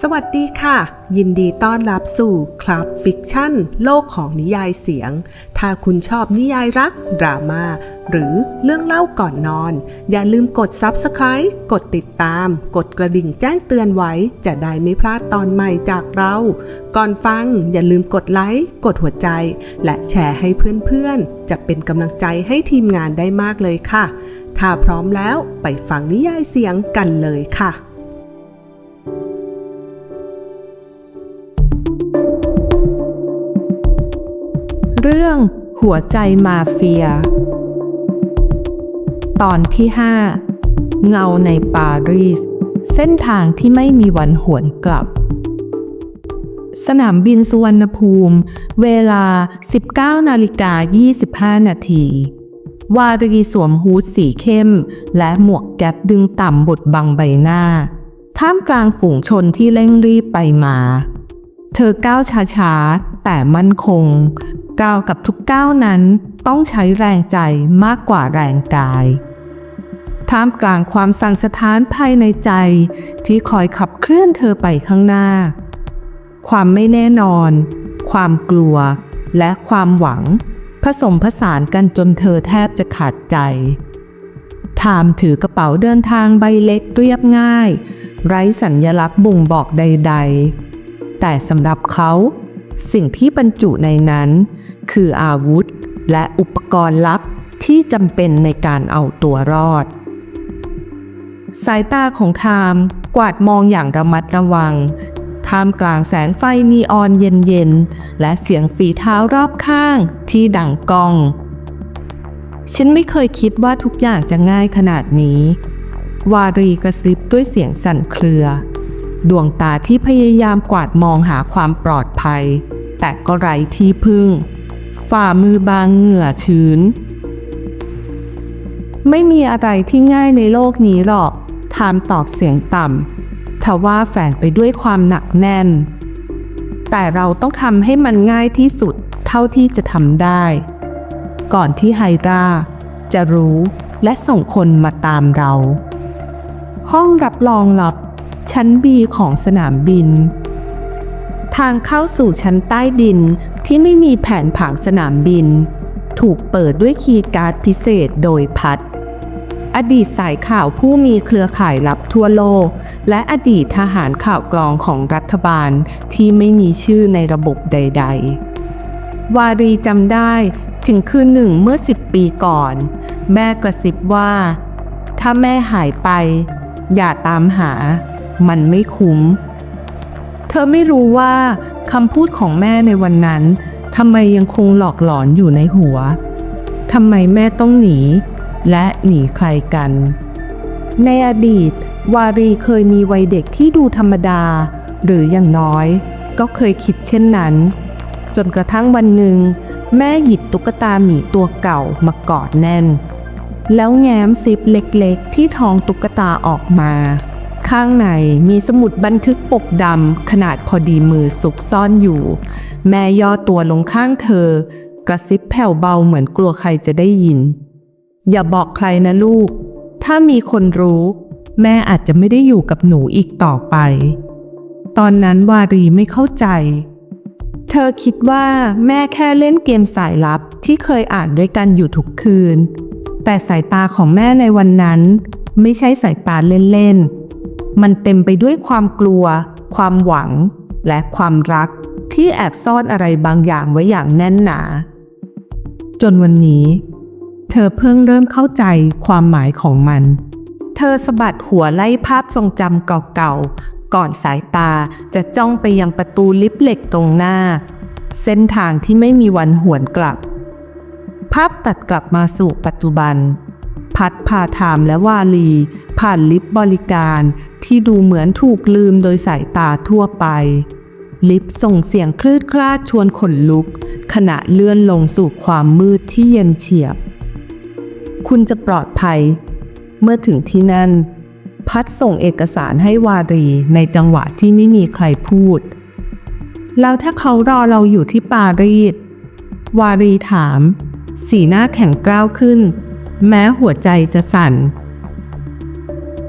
สวัสดีค่ะ ยินดีต้อนรับสู่คลับฟิกชั่น โลกของนิยายเสียง ถ้าคุณชอบนิยายรัก ดราม่าหรือเรื่องเล่าก่อนนอน อย่าลืมกด Subscribe กดติดตาม กดกระดิ่งแจ้งเตือนไว้ จะได้ไม่พลาดตอนใหม่จากเรา ก่อนฟังอย่าลืมกดไลค์กดหัวใจ และแชร์ให้เพื่อนๆ จะเป็นกำลังใจให้ทีมงานได้มากเลยค่ะ ถ้าพร้อมแล้วไปฟังนิยายเสียงกันเลยค่ะ เรื่องหัวใจมาเฟีย ตอนที่ 5 เงาในปารีส เส้นทางที่ไม่มีวันหวนกลับ สนามบินสุวรรณภูมิ เวลา 19นาฬิกา25 นาที วารีสวมฮูดสีเข้ม และหมวกแก๊ปดึงต่ำบดบังใบหน้า ท่ามกลางฝูงชนที่เร่งรีบไปมาเธอก้าวช้าๆ แต่มั่นคง ก้าวกับทุกก้าวนั้นต้องใช้แรงใจมากกว่าแรงกาย ท่ามกลางความสั่นสะท้านภายในใจที่คอยขับเคลื่อนเธอไปข้างหน้า ความไม่แน่นอน ความกลัว และความหวัง ผสมผสานกันจนเธอแทบจะขาดใจทามถือกระเป๋าเดินทางใบเล็กเรียบง่าย ไร้สัญญลักษณ์บ่งบอกใด ๆ แต่สำหรับเขา สิ่งที่บรรจุในนั้น คืออาวุธและอุปกรณ์ลับที่จำเป็นในการเอาตัวรอด สายตาของทามกวาดมองอย่างระมัดระวัง ท่ามกลางแสงไฟนีออนเย็นๆ และเสียงฝีเท้ารอบข้างที่ดังก้อง ฉันไม่เคยคิดว่าทุกอย่างจะง่ายขนาดนี้ วารีกระซิบด้วยเสียงสั่นเครือ ดวงตาที่พยายามกวาดมองหาความปลอดภัย แต่ก็ไร้ที่พึ่ง ฝ่ามือบางเหงื่อชื้น ไม่มีอะไรที่ง่ายในโลกนี้หรอกทามตอบเสียงต่ำทว่าแฝงไปด้วยความหนักแน่น แต่เราต้องทำให้มันง่ายที่สุดเท่าที่จะทำได้ ก่อนที่ไฮราจะรู้และส่งคนมาตามเรา ห้องรับรองลับชั้นบีของสนามบิน ทางเข้าสู่ชั้นใต้ดินที่ไม่มีแผนผังสนามบิน ถูกเปิดด้วยคีย์การ์ดพิเศษโดยพัด อดีตสายข่าวผู้มีเครือข่ายลับทั่วโลก และอดีตทหารข่าวกรองของรัฐบาลที่ไม่มีชื่อในระบบใด ๆ วารีจำได้ถึงคืนหนึ่งเมื่อสิบปีก่อน แม่กระซิบว่า ถ้าแม่หายไป อย่าตามหา มันไม่คุ้ม เธอไม่รู้ว่าคำพูดของแม่ในวันนั้นทำไมยังคงหลอกหลอนอยู่ในหัวทำไมแม่ต้องหนี และหนีใครกัน ในอดีต วารีเคยมีวัยเด็กที่ดูธรรมดา หรืออย่างน้อย ก็เคยคิดเช่นนั้น จนกระทั่งวันหนึ่ง แม่หยิบตุ๊กตาหมีตัวเก่ามากอดแน่น แล้วแง้มซิปเล็กๆ ที่ท้องตุ๊กตาออกมา ข้างในมีสมุดบันทึกปกดำขนาดพอดีมือซุกซ่อนอยู่ แม่ย่อตัวลงข้างเธอ กระซิบแผ่วเบาเหมือนกลัวใครจะได้ยิน อย่าบอกใครนะลูก ถ้ามีคนรู้ แม่อาจจะไม่ได้อยู่กับหนูอีกต่อไป ตอนนั้นวารีไม่เข้าใจ เธอคิดว่าแม่แค่เล่นเกมสายลับที่เคยอ่านด้วยกันอยู่ทุกคืน แต่สายตาของแม่ในวันนั้นไม่ใช่สายตาเล่นๆ มันเต็มไปด้วยความกลัว ความหวัง และความรักที่แอบซ่อนอะไรบางอย่างไว้อย่างแน่นหนา จนวันนี้ เธอเพิ่งเริ่มเข้าใจความหมายของมัน เธอสะบัดหัวไล่ภาพทรงจำเก่าๆ ก่อนสายตาจะจ้องไปยังประตูลิฟต์เหล็กตรงหน้า เส้นทางที่ไม่มีวันหวนกลับ ภาพตัดกลับมาสู่ปัจจุบัน พัดพาถามและวาลี ผ่านลิฟต์บริการที่ดูเหมือนถูกลืมโดยสายตาทั่วไป ลิฟต์ส่งเสียงคลืดคลาดชวนขนลุก ขณะเลื่อนลงสู่ความมืดที่เย็นเฉียบ คุณจะปลอดภัย เมื่อถึงที่นั่น พัดส่งเอกสารให้วารีในจังหวะที่ไม่มีใครพูด แล้วถ้าเขารอเราอยู่ที่ปารีสวารีถาม สีหน้าแข็งกร้าวขึ้น แม้หัวใจจะสั่น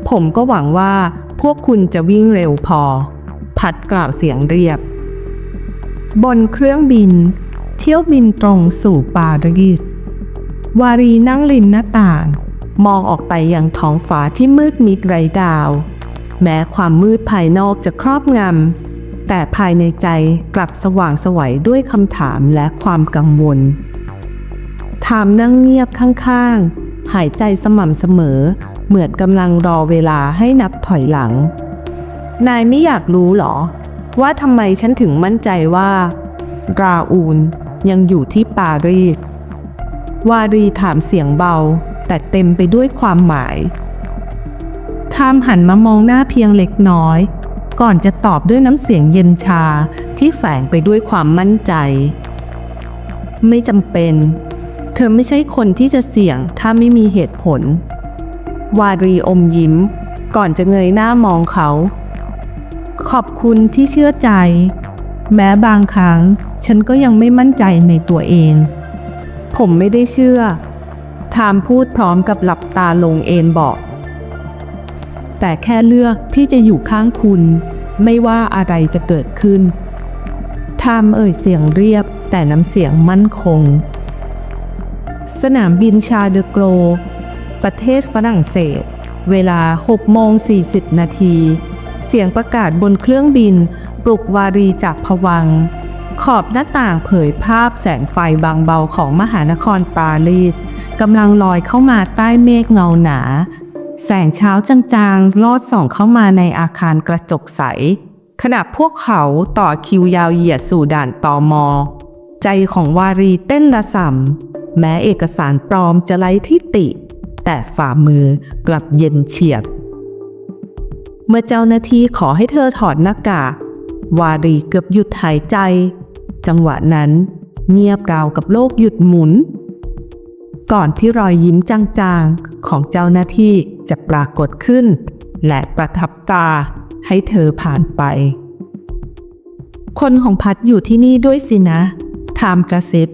ผมก็หวังว่าพวกคุณจะวิ่งเร็วพอ พัดกล่าวเสียงเรียบ บนเครื่องบิน เที่ยวบินตรงสู่ปารีสวารีนั่งริมหน้าต่าง มองออกไปยังท้องฟ้าที่มืดมิดไร้ดาว แม้ความมืดภายนอกจะครอบงำ แต่ภายในใจกลับสว่างสวัยด้วยคำถามและความกังวล ถามนั่งเงียบข้างๆ หายใจสม่ำเสมอ เหมือนกำลังรอเวลาให้นับถอยหลัง นายไม่อยากรู้หรอ ว่าทำไมฉันถึงมั่นใจว่า ราอูลยังอยู่ที่ปารีส วารีถามเสียงเบา แต่เต็มไปด้วยความหมายทามหันมามองหน้าเพียงเล็กน้อย ก่อนจะตอบด้วยน้ำเสียงเย็นชาที่แฝงไปด้วยความมั่นใจ ไม่จำเป็น เธอไม่ใช่คนที่จะเสี่ยงถ้าไม่มีเหตุผล วารีอมยิ้ม ก่อนจะเงยหน้ามองเขา ขอบคุณที่เชื่อใจ แม้บางครั้ง ฉันก็ยังไม่มั่นใจในตัวเอง ผมไม่ได้เชื่อทามพูดพร้อมกับหลับตาลงเอนบอก แต่แค่เลือกที่จะอยู่ข้างคุณ ไม่ว่าอะไรจะเกิดขึ้นทามเอ่ยเสียงเรียบแต่น้ำเสียงมั่นคง สนามบินชาเดอโกร ประเทศฝรั่งเศส เวลา6โมง40 นาที เสียงประกาศบนเครื่องบิน ปลุกวารีจากผวัง ขอบหน้าต่างเผยภาพแสงไฟบางเบาของมหานครปารีสกำลังลอยเข้ามาใต้เมฆเงาหนา แสงเช้าจางๆ ลอดส่องเข้ามาในอาคารกระจกใส ขณะพวกเขาต่อคิวยาวเหยียดสู่ด่านตอมอ ใจของวารีเต้นระส่ำ แม้เอกสารปลอมจะไร้ที่ติ แต่ฝ่ามือกลับเย็นเฉียบ เมื่อเจ้าหน้าที่ขอให้เธอถอดหน้ากาก วารีเกือบหยุดหายใจ จังหวะนั้นเงียบราวกับโลกหยุดหมุน ก่อนที่รอยยิ้มจางๆ ของเจ้าหน้าที่จะปรากฏขึ้น และประทับตาให้เธอผ่านไป คนของพัดอยู่ที่นี่ด้วยสินะถามกระซิบ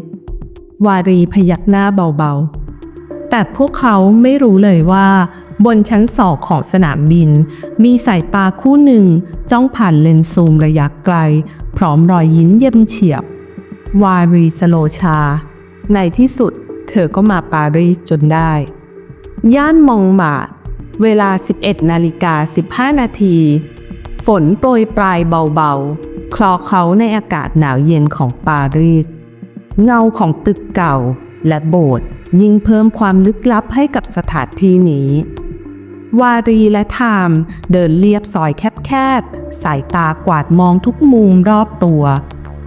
วารีพยักหน้าเบาๆ แต่พวกเขาไม่รู้เลยว่า บนชั้นสองของสนามบิน มีสายตาคู่หนึ่งจ้องผ่านเลนส์ซูมระยะไกล พร้อมรอยยิ้มเย็นเฉียบ วารีสโลชา ในที่สุดเธอก็มาปารีสจนได้ ย่านมองมาดเวลา 11 นาฬิกา 15 นาที ฝนโปรยปลายเบาๆ คลอเขาในอากาศหนาวเย็นของปารีส เงาของตึกเก่าและโบสถ์ยิ่งเพิ่มความลึกลับให้กับสถานที่นี้ วารีและไทามเดินเลียบซอยแคบๆ สายตากวาดมองทุกมุมรอบตัว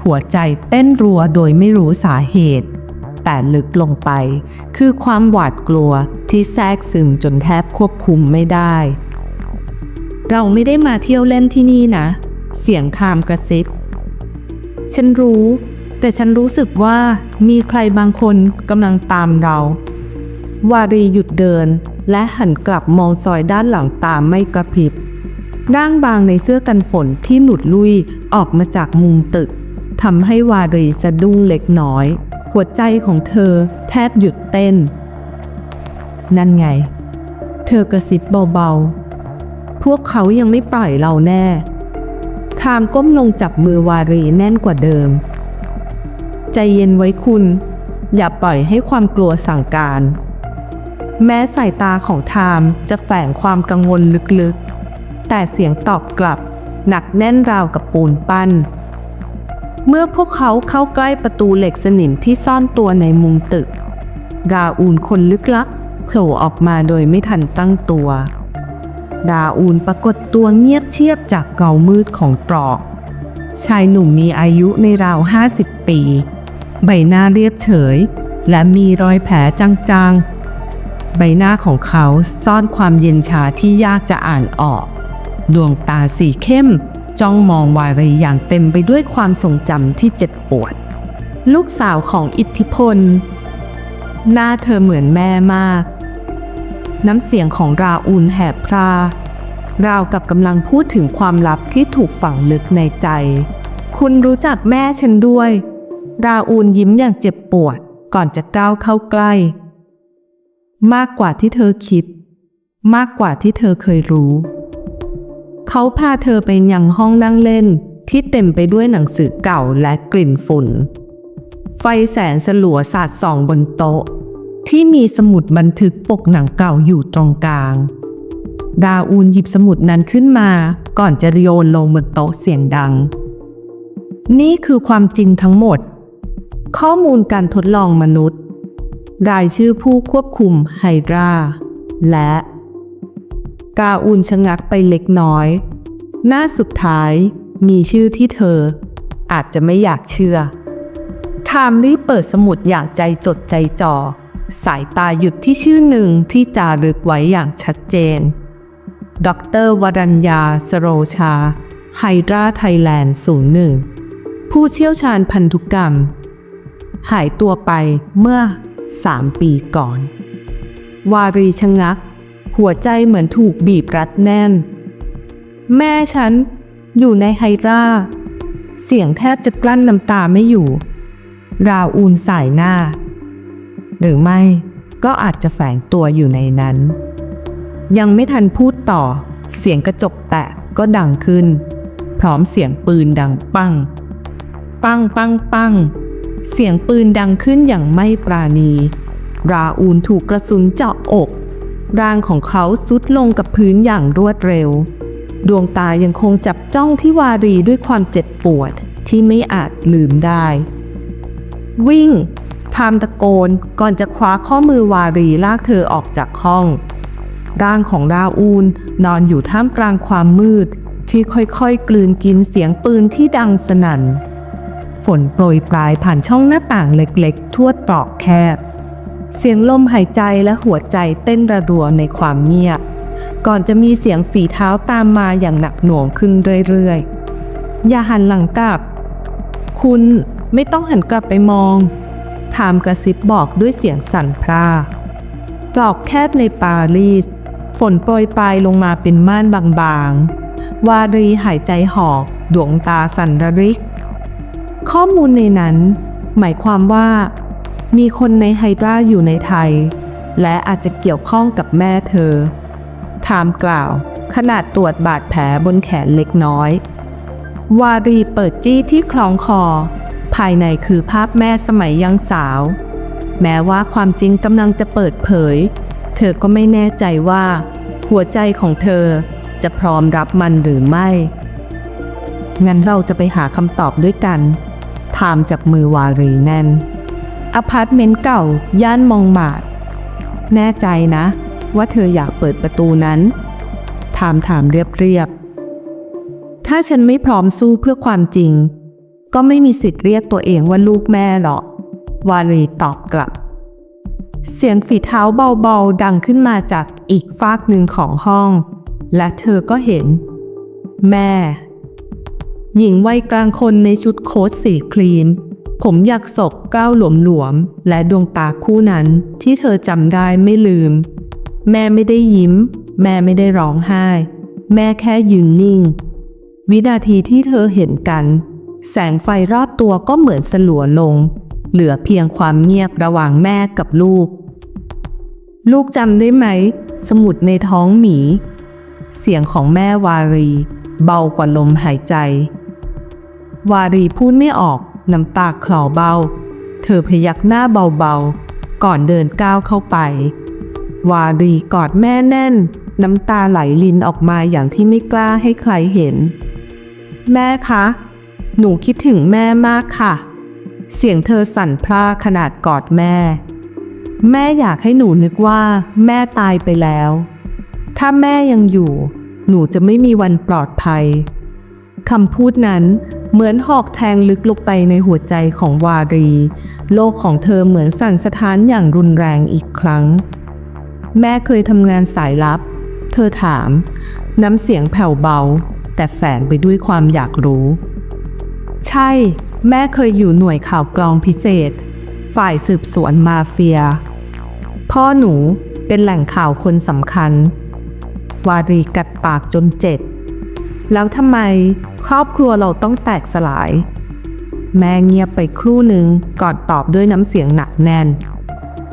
หัวใจเต้นรัวโดยไม่รู้สาเหตุ แต่ลึกลงไป คือความหวาดกลัวที่แทรกซึมจนแทบควบคุมไม่ได้ เราไม่ได้มาเที่ยวเล่นที่นี่นะ เสียงไทามกระซิบ ฉันรู้ แต่ฉันรู้สึกว่ามีใครบางคนกำลังตามเรา วารีหยุดเดิน และหันกลับมองซอยด้านหลังตามไม่กระพริบร่างบางในเสื้อกันฝนที่หลุดลุยออกมาจากมุมตึกทำให้วารีสะดุ้งเล็กน้อย หัวใจของเธอแทบหยุดเต้น นั่นไง เธอกระซิบเบาๆ พวกเขายังไม่ปล่อยเราแน่ทามก้มลงจับมือวารีแน่นกว่าเดิม ใจเย็นไว้คุณ อย่าปล่อยให้ความกลัวสั่งการ แม้สายตาของไทามจะแฝงความกังวลลึกๆ แต่เสียงตอบกลับ หนักแน่นราวกับปูนปั้น เมื่อพวกเขาเข้าใกล้ประตูเหล็กสนิมที่ซ่อนตัวในมุมตึกราอูนคนลึกลับโผล่ออกมาโดยไม่ทันตั้งตัว ดาอูนปรากฏตัวเงียบเชียบจากเงามืดของตรอก ชายหนุ่มมีอายุในราว 50 ปี ใบหน้าเรียบเฉย และมีรอยแผลจางๆ ใบหน้าของเขาซ่อนความเย็นชาที่ยากจะอ่านออก ดวงตาสีเข้ม จ้องมองวารีอย่างเต็มไปด้วยความทรงจำที่เจ็บปวด ลูกสาวของอิทธิพล หน้าเธอเหมือนแม่มาก น้ำเสียงของราอูนแหบพราราวกับกำลังพูดถึงความลับที่ถูกฝังลึกในใจ คุณรู้จักแม่ฉันด้วย ราอูนยิ้มอย่างเจ็บปวดก่อนจะก้าวเข้าใกล้ มากกว่าที่เธอคิด มากกว่าที่เธอเคยรู้ เขาพาเธอไปยังห้องนั่งเล่นที่เต็มไปด้วยหนังสือเก่าและกลิ่นฝุ่น ไฟแสงสลัวสาดส่องบนโต๊ะ ที่มีสมุดบันทึกปกหนังเก่าอยู่ตรงกลาง ดาอูนหยิบสมุดนั้นขึ้นมาก่อนจะโยนลงบนโต๊ะเสียงดัง นี่คือความจริงทั้งหมด ข้อมูลการทดลองมนุษย์ รายชื่อผู้ควบคุมไฮดราและ กาอูนชะงักไปเล็กน้อย หน้าสุดท้ายมีชื่อที่เธอ อาจจะไม่อยากเชื่อไทม์รีเปิดสมุดอย่างใจจดใจจ่อ สายตาหยุดที่ชื่อหนึ่งที่จารึกไว้อย่างชัดเจน ดรวรัญญาสโรชา ไฮดราไทยแลนด์01ผู้เชี่ยวชาญพันธุกรรม หายตัวไปเมื่อสามปีก่อน วารีชะงัก หัวใจเหมือนถูกบีบรัดแน่น แม่ฉันอยู่ในไฮรา เสียงแทบจะกลั้นน้ำตาไม่อยู่ ราอูนสายหน้า หรือไม่ก็อาจจะแฝงตัวอยู่ในนั้น ยังไม่ทันพูดต่อ เสียงกระจกแตกก็ดังขึ้น พร้อมเสียงปืนดังปัง ปังปังปัง เสียงปืนดังขึ้นอย่างไม่ปราณี ราอูนถูกกระสุนเจาะอก ร่างของเขาซุดลงกับพื้นอย่างรวดเร็ว ดวงตายังคงจับจ้องที่วารีด้วยความเจ็บปวดที่ไม่อาจลืมได้ วิ่งทามตะโกนก่อนจะคว้าข้อมือวารีลากเธอออกจากห้อง ร่างของราอูนนอนอยู่ท่ามกลางความมืด ที่ค่อยๆ กลืนกินเสียงปืนที่ดังสนั่น ฝนโปรยปลายผ่านช่องหน้าต่างเล็กๆ ทั่วตรอกแคบ เสียงลมหายใจและหัวใจเต้นระรัวในความเงียบ ก่อนจะมีเสียงฝีเท้าตามมาอย่างหนักหน่วงขึ้นเรื่อยๆ อย่าหันหลังกลับ คุณไม่ต้องหันกลับไปมองถามกระซิบบอกด้วยเสียงสั่นพร่าตรอกแคบในปารีส ฝนโปรยปลายลงมาเป็นม่านบางๆ วารีหายใจหอกดวงตาสั่นระริก ข้อมูลในนั้น หมายความว่า มีคนในไฮดราอยู่ในไทย และอาจจะเกี่ยวข้องกับแม่เธอถามกล่าว ขนาดตรวจบาดแผลบนแขนเล็กน้อย วารีเปิดจี้ที่คล้องคอ ภายในคือภาพแม่สมัยยังสาว แม้ว่าความจริงกำลังจะเปิดเผย เธอก็ไม่แน่ใจว่า หัวใจของเธอจะพร้อมรับมันหรือไม่ งั้นเราจะไปหาคำตอบด้วยกัน ถามจากมือวารีแน่น อพาร์ตเมนต์เก่า ย่านมองหมาด แน่ใจนะ ว่าเธออยากเปิดประตูนั้น ถามถามเรียบๆ ถ้าฉันไม่พร้อมสู้เพื่อความจริง ก็ไม่มีสิทธิ์เรียกตัวเองว่าลูกแม่หรอก วารีตอบกลับ เสียงฝีเท้าเบาๆ ดังขึ้นมาจากอีกฟากหนึ่งของห้อง และเธอก็เห็น แม่ หญิงวัยกลางคนในชุดโค้ทสีครีม ผมอยากศกก้าวหลวมๆและดวงตาคู่นั้นที่เธอจำได้ไม่ลืม แม่ไม่ได้ยิ้ม แม่ไม่ได้ร้องไห้ แม่แค่ยืนนิ่ง วินาทีที่เธอเห็นกัน แสงไฟรอบตัวก็เหมือนสลัวลง เหลือเพียงความเงียบระหว่างแม่กับลูก ลูกจำได้ไหม สมุดในท้องหมี เสียงของแม่วารี เบากว่าลมหายใจ วารีพูดไม่ออก น้ำตาคลอเบา เธอพยักหน้าเบาๆ ก่อนเดินก้าวเข้าไป วารีกอดแม่แน่น น้ำตาไหลลินออกมาอย่างที่ไม่กล้าให้ใครเห็น แม่คะ หนูคิดถึงแม่มากค่ะ เสียงเธอสั่นพร่าขนาดกอดแม่ แม่อยากให้หนูนึกว่า แม่ตายไปแล้ว ถ้าแม่ยังอยู่ หนูจะไม่มีวันปลอดภัย คำพูดนั้นเหมือนหอกแทงลึกลงไปในหัวใจของวารี โลกของเธอเหมือนสั่นสะท้านอย่างรุนแรงอีกครั้ง แม่เคยทำงานสายลับ เธอถาม น้ำเสียงแผ่วเบา แต่แฝงไปด้วยความอยากรู้ ใช่ แม่เคยอยู่หน่วยข่าวกรองพิเศษ ฝ่ายสืบสวนมาเฟีย พ่อหนูเป็นแหล่งข่าวคนสำคัญ วารีกัดปากจนเจ็บ แล้วทำไมครอบครัวเราต้องแตกสลาย แม่เงียบไปครู่หนึ่งก่อนตอบด้วยน้ำเสียงหนักแน่น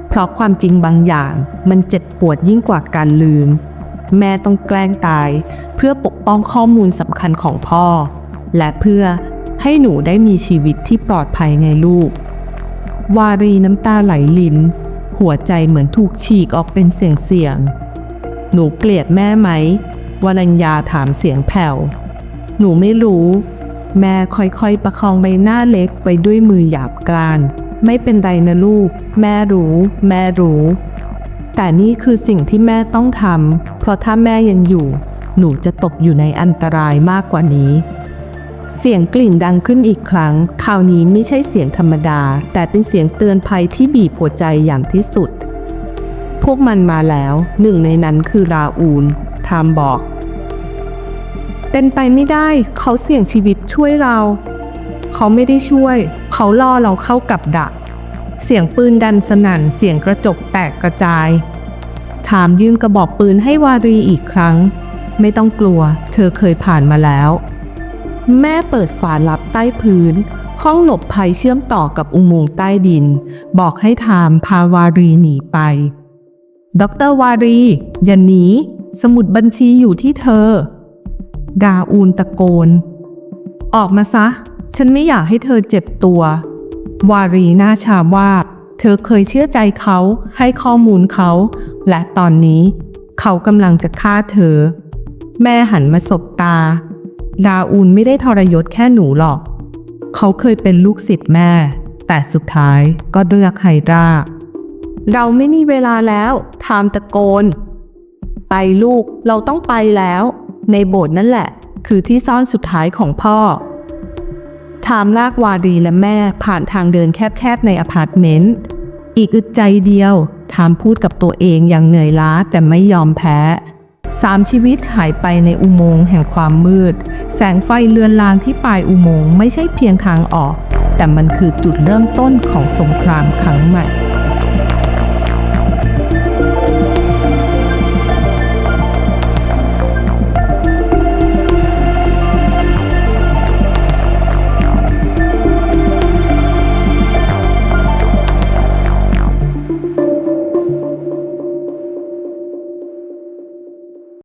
เพราะความจริงบางอย่างมันเจ็บปวดยิ่งกว่าการลืม แม่ต้องแกล้งตาย เพื่อปกป้องข้อมูลสำคัญของพ่อ และเพื่อให้หนูได้มีชีวิตที่ปลอดภัยไงลูก วารีน้ำตาไหลลินหัวใจเหมือนถูกฉีกออกเป็นเสียงเสียง หนูเกลียดแม่ไหม วรัญญาถามเสียงแผ่ว หนูไม่รู้ แม่ค่อยๆประคองใบหน้าเล็กไปด้วยมือหยาบกราน ไม่เป็นไรนะลูก แม่รู้ แม่รู้ แต่นี่คือสิ่งที่แม่ต้องทำ เพราะถ้าแม่ยังอยู่ หนูจะตกอยู่ในอันตรายมากกว่านี้ เสียงกลิ่งดังขึ้นอีกครั้ง คราวนี้ไม่ใช่เสียงธรรมดา แต่เป็นเสียงเตือนภัยที่บีบหัวใจอย่างที่สุด พวกมันมาแล้ว หนึ่งในนั้นคือราอูล ทามบอก เป็นไปไม่ได้ เขาเสี่ยงชีวิตช่วยเรา เขาไม่ได้ช่วย เขาล่อเราเข้ากับดัก เสียงปืนดันสนั่น เสียงกระจกแตกกระจาย ถามยื่นกระบอกปืนให้วารีอีกครั้ง ไม่ต้องกลัว เธอเคยผ่านมาแล้ว แม่เปิดฝาลับใต้พื้นห้องหลบภัยเชื่อมต่อกับอุโมงค์ใต้ดิน บอกให้ทามพาวารีหนีไป ดรวารี อย่าหนี สมุดบัญชีอยู่ที่เธอ ดาอูนตะโกน ออกมาซะ ฉันไม่อยากให้เธอเจ็บตัว วารีน้าชาว่า เธอเคยเชื่อใจเขาให้ข้อมูลเขา และตอนนี้ เขากำลังจะฆ่าเธอ แม่หันมาสบตา ดาอูนไม่ได้ทรยศแค่หนูหรอก เขาเคยเป็นลูกศิษย์แม่ แต่สุดท้ายก็เลือกไฮดราเราไม่มีเวลาแล้ว ทามตะโกน ไปลูกเราต้องไปแล้ว ในโบสถ์นั่นแหละ คือที่ซ่อนสุดท้ายของพ่อ ทามลากวารีและแม่ผ่านทางเดินแคบๆในอพาร์ตเมนต์อีกอึดใจเดียว ทามพูดกับตัวเองอย่างเหนื่อยล้าแต่ไม่ยอมแพ้สามชีวิตหายไปในอุโมงค์แห่งความมืด แสงไฟเลือนลางที่ปลายอุโมงค์ไม่ใช่เพียงทางออก แต่มันคือจุดเริ่มต้นของสงครามครั้งใหม่